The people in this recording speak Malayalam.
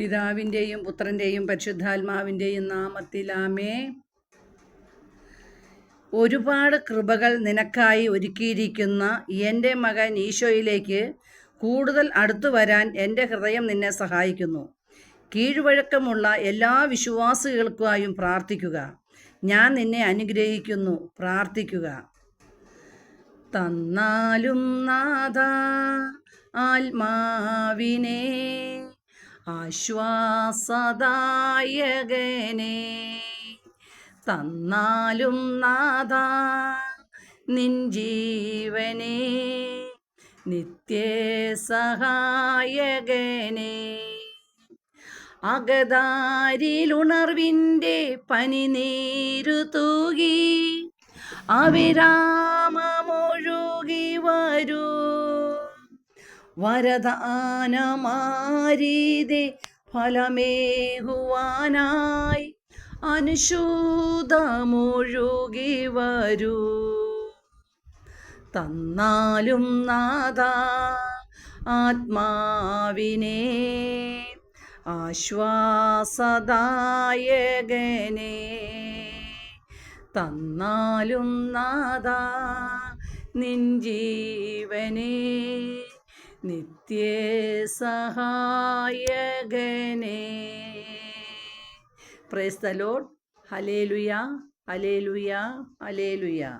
പിതാവിന്റെയും പുത്രന്റെയും പരിശുദ്ധാത്മാവിന്റെയും നാമത്തിലാമേ. ഒരുപാട് കൃപകൾ നിനക്കായി ഒരുക്കിയിരിക്കുന്ന എന്റെ മകൻ ഈശോയിലേക്ക് കൂടുതൽ അടുത്തു വരാൻ എന്റെ ഹൃദയം നിന്നെ സഹായിക്കുന്നു. കീഴ്വഴക്കമുള്ള എല്ലാ വിശ്വാസികൾക്കായും പ്രാർത്ഥിക്കുക. ഞാൻ നിന്നെ അനുഗ്രഹിക്കുന്നു. പ്രാർത്ഥിക്കുക. തന്നാലും നാഥ ആത്മാവിനെ ആശ്വാസദായകനെ തന്നാലും നാഥ നിൻ ജീവനെ നിത്യസഹായകനെ അകതാരിലുണർവിന്റെ പനിനീരു തൂകി അവിരാമമൊഴുകി വരൂ. വരദാനമാരീതെ ഫലമേകുവാനായി അനുശൂതമൊഴുകി വരൂ. തന്നാലും നാഥ ആത്മാവിനെ ആശ്വാസദായകനെ. തന്നാലും നാഥ നിൻ ജീവനെ നിത്യസഹായകനെ praise the lord hallelujah hallelujah hallelujah